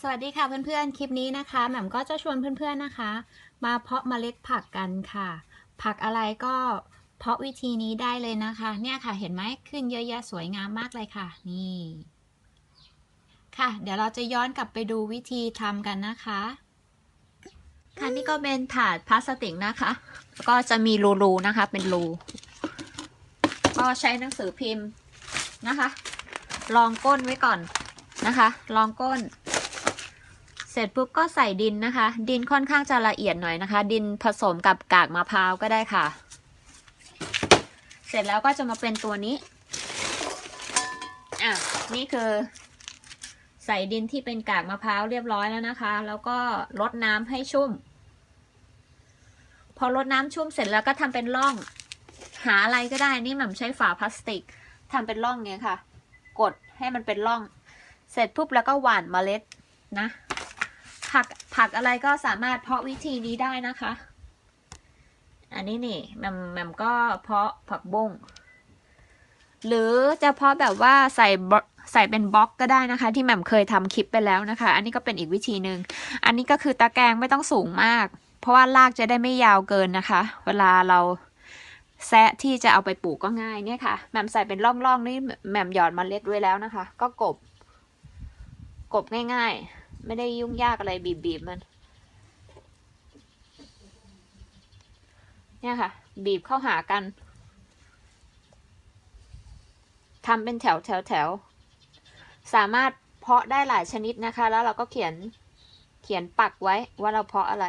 สวัสดีค่ะเพื่อนๆ คลิปนี้นะคะแหม่มก็จะชวนเพื่อนๆนะคะ มาเพาะเมล็ดผักกันค่ะ ผักอะไรก็เพาะวิธีนี้ได้เลยนะคะ เนี่ยค่ะเห็นไหมขึ้นเยอะแยะสวยงามมากเลยค่ะ นี่ ค่ะ เดี๋ยวเราจะย้อนกลับไปดูวิธีทำกันนะคะค่ะนี่ก็เป็นถาดพลาสติกนะคะ ก็จะมีรูๆนะคะ เป็นรูก็ใช้หนังสือพิมพ์นะคะรองก้นไว้ก่อนนะคะรองก้น สร็จปุ๊บก็ใส่ดินนะคะ ดินค่อนข้างจะละเอียดหน่อยนะคะ ดินผสมกับกากมะพร้าวก็ได้ค่ะ เสร็จแล้วก็จะมาเป็นตัวนี้อะนี่คือ ใส่ดินที่เป็นกากมะพร้าวเรียบร้อยแล้วนะคะ แล้วก็รดน้ำให้ชุ่ม พอรดน้ำชุ่มเสร็จแล้วก็ทำเป็นร่อง หาอะไรก็ได้นี่หม่ำใช้ฝาพลาสติกทำเป็นร่องเงี้ยค่ะ กดให้มันเป็นร่อง เสร็จปุ๊บแล้วก็หว่านเมล็ดนะ ผักผักอะไรก็สามารถเพาะวิธีนี้ได้นะคะ อันนี้นี่แหม่มแมมก็เพาะผักบุ้งหรือจะเพาะแบบว่าใส่บล็อกใส่เป็นบล็อกก็ได้นะคะ ที่แหม่มเคยทำคลิปไปแล้วนะคะ อันนี้ก็เป็นอีกวิธีหนึ่งอันนี้ก็คือตะแกรงไม่ต้องสูงมาก เพราะว่ารากจะได้ไม่ยาวเกินนะคะ เวลาเราแซะที่จะเอาไปปลูกก็ง่ายเนี่ยค่ะแหม่มใส่เป็นร่องๆนี่แหม่มหยอดเมล็ดไว้แล้วนะคะ ก็กบ กบง่าย ๆ ไม่ได้ยุ่งยากอะไรบีบๆมัน เนี่ยค่ะ บีบเข้าหากันทำเป็นแถวแถวแถว สามารถเพาะได้หลายชนิดนะคะ แล้วเราก็เขียนเขียนปักไว้ว่าเราเพาะอะไร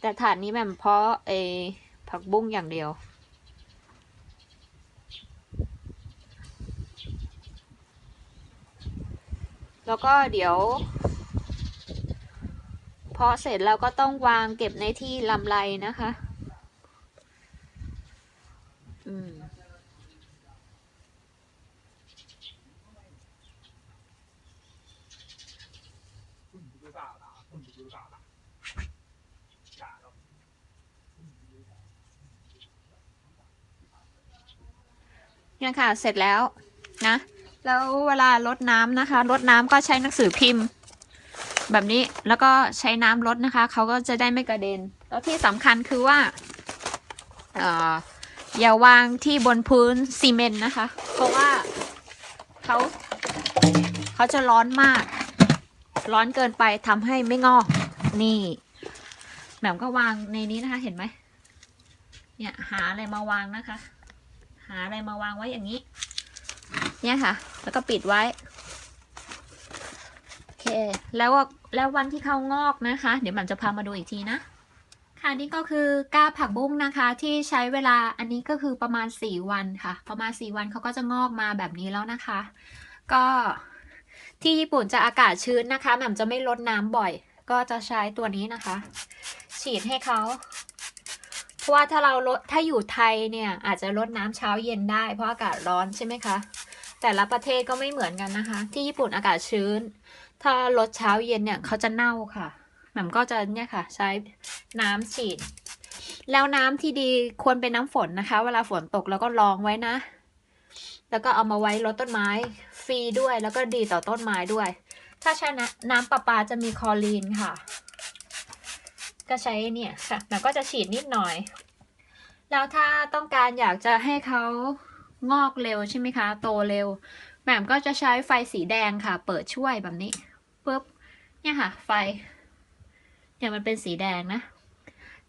แต่ถาดนี้แม่มเพาะเออผักบุ้งอย่างเดียว แล้วก็เดี๋ยว เพาะเสร็จแล้วก็ต้องวางเก็บในที่ลำไรนะคะ อืมเนี่ยค่ะ เสร็จแล้วนะ แล้วเวลาลดน้ำนะคะลดน้ำก็ใช้หนังสือพิมพ์ แบบนี้แล้วก็ใช้น้ำลดนะคะเขาก็จะได้ไม่กระเด็น แล้วที่สำคัญคือว่าเอออย่าวางที่บนพื้นซีเมนต์นะคะ เพราะว่าเขาเขาจะร้อนมาก ร้อนเกินไปทำให้ไม่งอกนี่แหม่มก็วางในนี้นะคะเห็นไหมเนี่ยหาอะไรมาวางนะคะ หาอะไรมาวางไว้อย่างนี้ เนี่ยค่ะ แล้วก็ปิดไว้โอเคแล้วว่าแล้ววันที่เขางอกนะคะ เดี๋ยวแหม่มจะพามาดูอีกทีนะค่ะนี่ก็คือก้าผักบุ้งนะคะ ที่ใช้เวลาอันนี้ก็คือประมาณ 4 วันค่ะ ประมาณ 4 วันเขาก็จะงอกมาแบบนี้แล้วนะคะ ก็ที่ญี่ปุ่นจะอากาศชื้นนะคะแหม่มจะไม่ลดน้ำบ่อย ก็จะใช้ตัวนี้นะคะ ฉีดให้เขาเพราะว่าถ้าเราลดถ้าอยู่ไทยเนี่ยอาจจะลดน้ำเช้าเย็นได้ เพราะอากาศร้อนใช่ไหมคะ แต่ละประเทศก็ไม่เหมือนกันนะคะ ที่ญี่ปุ่นอากาศชื้น ถ้าลดเช้าเย็นเนี่ยเขาจะเน่าค่ะแหม่มก็จะเนี่ยค่ะ ใช้น้ำฉีด แล้วน้ำที่ดีควรเป็นน้ำฝนนะคะ เวลาฝนตกแล้วก็รองไว้นะ แล้วก็เอามาไว้รดต้นไม้ฟรีด้วยแล้วก็ดีต่อต้นไม้ด้วย ถ้าใช้น้ำน้ำประปาจะมีคอรีนค่ะ ก็ใช้เนี่ยค่ะแหม่มก็จะฉีดนิดหน่อย แล้วถ้าต้องการอยากจะให้เขา งอกเร็วใช่ไหมคะ โตเร็วแหม่มก็จะใช้ไฟสีแดงค่ะ เปิดช่วยแบบนี้ปุ๊บเนี่ยค่ะ ไฟเนี่ยมันเป็นสีแดงนะ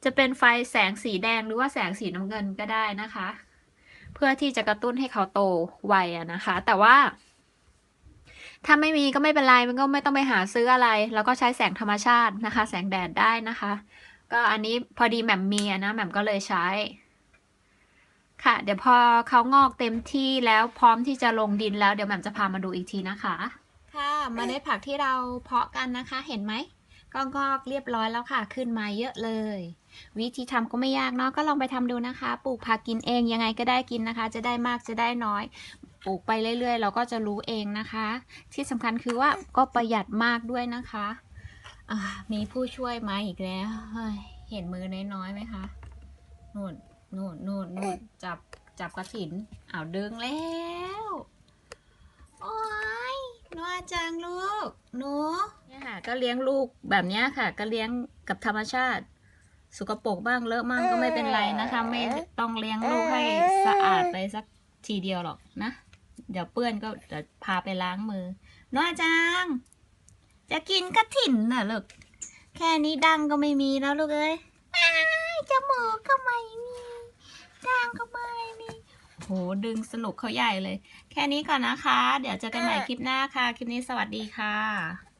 จะเป็นไฟแสงสีแดงหรือว่าแสงสีน้ำเงินก็ได้นะคะ เพื่อที่จะกระตุ้นให้เขาโตไวอะนะคะ แต่ว่า ถ้าไม่มีก็ไม่เป็นไรมันก็ไม่ต้องไปหาซื้ออะไร แล้วก็ใช้แสงธรรมชาตินะคะ แสงแดดได้นะคะ ก็อันนี้พอดีแหม่มมีอะนะแหม่มก็เลยใช้ ค่ะ เดี๋ยวพอเขางอกเต็มที่แล้วพร้อมที่จะลงดินแล้วเดี๋ยวแหม่มจะพามาดูอีกทีนะคะ ค่ะเมล็ดผักที่เราเพาะกันนะคะเห็นไหมก็งอกเรียบร้อยแล้วค่ะ ขึ้นมาเยอะเลย วิธีทำก็ไม่ยากเนาะก็ลองไปทำดูนะคะ ปลูกผักกินเองยังไงก็ได้กินนะคะ จะได้มากจะได้น้อยปลูกไปเรื่อย ๆ เราก็จะรู้เองนะคะ ที่สำคัญคือว่าก็ประหยัดมากด้วยนะคะมีผู้ช่วยมาอีกแล้ว เห็นมือน้อยๆไหมคะ นู่นนู่นนู่นนู่นจับจับกระถินอ้าวดึงแล้ว โอ้ยนูอาจังลูกหนูเนี่ยค่ะ ก็เลี้ยงลูกแบบเนี้ยค่ะ ก็เลี้ยงกับธรรมชาติสกปรกบ้างเลอะบ้างก็ไม่เป็นไรนะคะ ไม่ต้องเลี้ยงลูกให้สะอาดไปสักทีเดียวหรอกนะ เดี๋ยวเปื้อนก็เดี๋ยวพาไปล้างมือนูอาจังจะกินกระถิ่นน่ะลูกแค่นี้ดังก็ไม่มีแล้วลูกเอ้ยจมูกก็ไม่มีดังก็ไม หดึงสนุกเขาใหญ่เลย แค่นี้ก่อนนะคะ เดี๋ยวเจอกันใหม่คลิปหน้าค่ะ คลิปนี้สวัสดีค่ะ